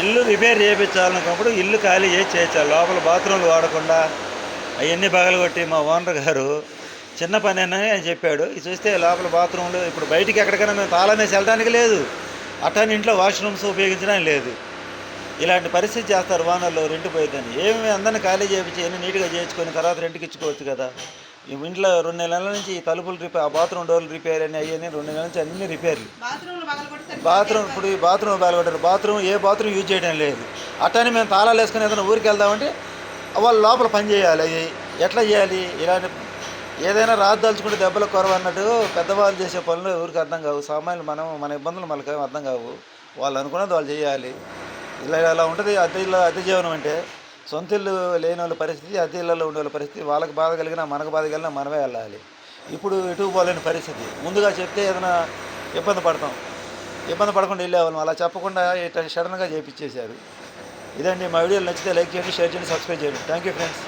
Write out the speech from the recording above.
ఇల్లు రిపేర్ చేయించాలనుకున్నప్పుడు ఇల్లు ఖాళీ చేసి చేయించాలి. లోపల బాత్రూమ్లు వాడకుండా అవన్నీ పగలగొట్టి మా ఓనర్ గారు చిన్న పని అని చెప్పాడు. ఇది చూస్తే లోపల బాత్రూమ్లు ఇప్పుడు బయటికి ఎక్కడికైనా మేము తాళం వేసి వెళ్ళడానికి లేదు. అట్టని ఇంట్లో వాష్రూమ్స్ ఉపయోగించడం లేదు. ఇలాంటి పరిస్థితి చేస్తారు ఓనర్లు రెంట్ పోయిందని ఏమి అందరిని ఖాళీ చేయించి ఎన్ని నీట్గా చేయించుకొని తర్వాత రెంట్కి ఇచ్చుకోవచ్చు కదా. ఇంట్లో రెండు నెలల నుంచి ఈ తలుపులు రిపేర్ ఆ బాత్రూమ్ డోర్లు రిపేర్ అని అయ్యని రెండు నెలల నుంచి అన్ని రిపేర్లు. బాత్రూమ్ ఇప్పుడు ఈ బాత్రూమ్ బాగా బాత్రూమ్ ఏ బాత్రూమ్ యూజ్ చేయడం లేదు. అట్టని మేము తాళాలు వేసుకుని ఏదైనా ఊరికి వెళ్దామంటే వాళ్ళు లోపల పని చేయాలి. ఎట్లా చేయాలి? ఇలాంటి ఏదైనా రాద్దలుచుకుంటే దెబ్బలు కొరవ అన్నట్టు పెద్దవాళ్ళు చేసే పనులు ఎవరికి అర్థం కావు. సామాన్యులు మనం మన ఇబ్బందులు మనకి అర్థం కావు. వాళ్ళు అనుకున్నది వాళ్ళు చేయాలి. ఇలా ఇలా ఉంటుంది అద్దె ఇల్లు అద్దె జీవనం అంటే సొంత ఇల్లు లేని వాళ్ళ పరిస్థితి అతి ఇళ్ళలో ఉండే వాళ్ళ పరిస్థితి వాళ్ళకి బాధ కలిగినా మనకు బాధ కలిగినా మనమే వెళ్ళాలి. ఇప్పుడు ఎటు పోలేని పరిస్థితి. ముందుగా చెప్తే ఏదైనా ఇబ్బంది పడతాం. ఇబ్బంది పడకుండా వెళ్ళేవాళ్ళం. అలా చెప్పకుండా ఇట్లా సడన్గా చేయించేశారు ఇదండి మా వీడియోలు నచ్చితే లైక్ చేయండి షేర్ చేయండి సబ్స్క్రైబ్ చేయండి. Thank you friends